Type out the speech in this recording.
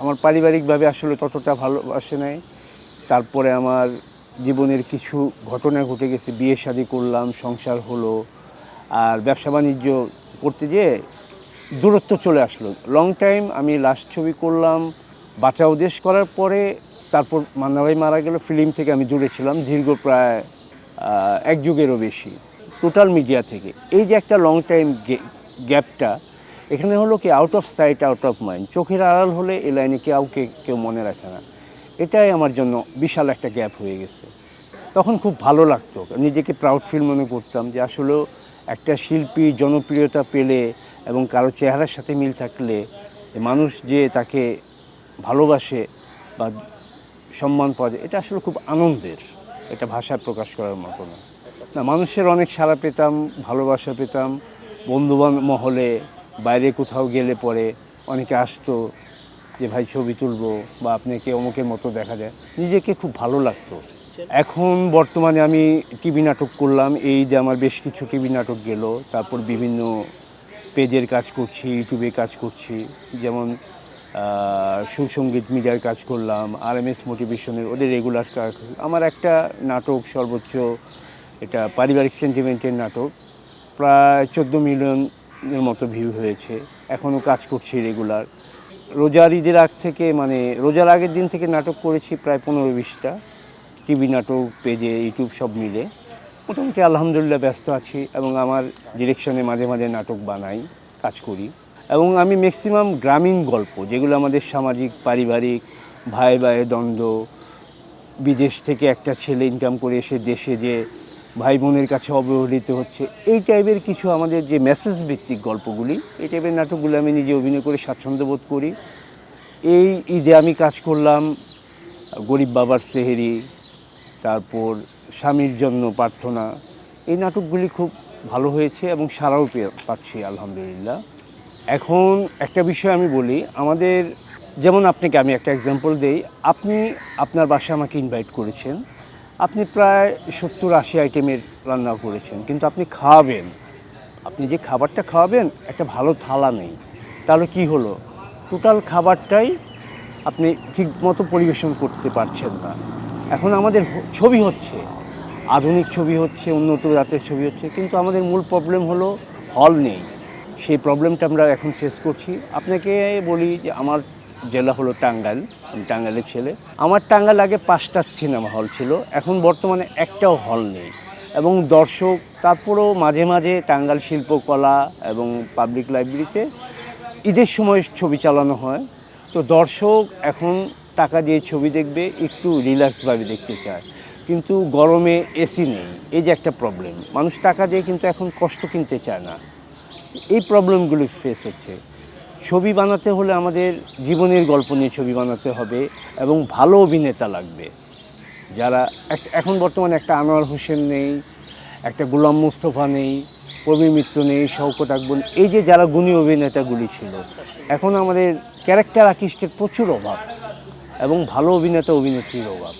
আমার পারিবারিকভাবে আসলে ততটা ভালোবাসে নাই। তারপরে আমার জীবনের কিছু ঘটনা ঘটে গেছে। বিয়ে শাদী করলাম, সংসার হলো, আর ব্যবসা বাণিজ্য করতে গিয়ে দূরত্ব চলে আসলো। লং টাইম আমি লাস্ট ছবি করলাম, বাঁচাও দেশ করার পরে তারপর মান্না ভাই মারা গেল। ফিল্ম থেকে আমি দূরে ছিলাম, দীর্ঘ প্রায় এক যুগেরও বেশি। টোটাল মিডিয়া থেকে। এই যে একটা লং টাইম গ্যাপটা এখানে হলো কি out of sight out of mind চোখের আড়াল হলে এ লাইনে কাউকে কেউ মনে রাখে না। এটাই আমার জন্য বিশাল একটা গ্যাপ হয়ে গেছে। তখন খুব ভালো লাগতো। নিজেকে প্রাউড ফিল মনে করতাম যে আসলেও একটা শিল্পী জনপ্রিয়তা পেলে এবং কারও চেহারার সাথে মিল থাকলে মানুষ যে তাকে ভালোবাসে বা সম্মান পাওয়া যায়, এটা আসলে খুব আনন্দের। এটা ভাষায় প্রকাশ করার মতো না। না, মানুষের অনেক সাড়া পেতাম, ভালোবাসা পেতাম বন্ধুবান্ধব মহলে বাইরে কোথাও গেলে পরে অনেকে আসতো যে, ভাই, ছবি তুলবো বা আপনাকে অমুকের মতো দেখা যায়। নিজেকে খুব ভালো লাগতো। এখন বর্তমানে আমি টিভি নাটক করলাম। এই যে, আমার বেশ কিছু টিভি নাটক গেল। তারপর বিভিন্ন পেজের কাজ করছি, ইউটিউবে কাজ করছি। যেমন সুসঙ্গীত মিডিয়ার কাজ করলাম আর এম এস মোটিভেশনের ওদের রেগুলার কাজ। আমার একটা নাটক সর্বোচ্চ, এটা পারিবারিক সেন্টিমেন্টের নাটক। প্রায় চোদ্দ মিলিয়নের মতো ভিউ হয়েছে। এখনও কাজ করছি রেগুলার রোজার ঈদের আগ থেকে মানে রোজার আগের দিন থেকে নাটক করেছি প্রায় পনেরো বিশটা। টিভি নাটক, পেজে ইউটিউব সব মিলে। মোটামুটি আলহামদুলিল্লাহ ব্যস্ত আছি এবং আমার ডিরেকশনে মাঝে মাঝে নাটক বানাই, কাজ করি। এবং আমি ম্যাক্সিমাম গ্রামীণ গল্প, যেগুলো আমাদের সামাজিক, পারিবারিক ভাই ভাইয়ের দ্বন্দ্ব, বিদেশ থেকে একটা ছেলে ইনকাম করে এসে দেশে যে ভাই বোনের কাছে অবহেলিত হচ্ছে। এই টাইপের কিছু আমাদের যে মেসেজ ভিত্তিক গল্পগুলি, এই টাইপের নাটকগুলো আমি নিজে অভিনয় করে স্বাচ্ছন্দ্য বোধ করি। এই ঈদে আমি কাজ করলাম, গরিব বাবার সেহেরি, তারপর স্বামীর জন্য প্রার্থনা, এই নাটকগুলি খুব ভালো হয়েছে এবং সারাও পাচ্ছি, আলহামদুলিল্লাহ। এখন একটা বিষয় আমি বলি, আমাদের, যেমন আপনাকে আমি একটা এক্সাম্পল দেই, আপনি আপনার বাসায় আমাকে ইনভাইট করেছেন। আপনি প্রায় সত্তর আশি আইটেমের রান্না করেছেন, কিন্তু আপনি খাওয়াবেন। আপনি যে খাবারটা খাওয়াবেন, একটা ভালো থালা নেই। তাহলে কি হলো? টোটাল খাবারটাই আপনি ঠিক মতো পরিবেশন করতে পারছেন না। এখন আমাদের ছবি হচ্ছে। আধুনিক ছবি হচ্ছে, উন্নত জাতের ছবি হচ্ছে, কিন্তু আমাদের মূল প্রবলেম হলো হল নেই। সেই প্রবলেমটা আমরা এখন ফেস করছি। আপনাকে বলি যে আমার জেলা হলো টাঙ্গাইল, আমি টাঙ্গাইলের ছেলে। আমার টাঙ্গাইল আগে পাঁচটা সিনেমা হল ছিল, এখন বর্তমানে একটাও হল নেই। এবং দর্শক, তারপরেও মাঝে মাঝে টাঙ্গাইল শিল্পকলা এবং পাবলিক লাইব্রেরিতে ঈদের সময় ছবি চালানো হয়। তো দর্শক এখন টাকা দিয়ে ছবি দেখবে, একটু রিল্যাক্সভাবে দেখতে চায়। কিন্তু গরমে এসি নেই, এই যে একটা প্রবলেম মানুষ টাকা দিয়ে কিন্তু এখন কষ্ট কিনতে চায় না। এই প্রবলেমগুলি ফেস হচ্ছে। ছবি বানাতে হলে আমাদের জীবনের গল্প নিয়ে ছবি বানাতে হবে এবং ভালো অভিনেতা লাগবে। যারা এখন বর্তমানে একটা আনোয়ার হোসেন নেই, একটা গোলাম মুস্তফা নেই কবি মিত্র নেই, শওকত আকবর এই যে যারা গুণী অভিনেতাগুলি ছিল, এখন আমাদের ক্যারেক্টার আর্টিস্টের প্রচুর অভাব এবং ভালো অভিনেতা অভিনেত্রীর অভাব।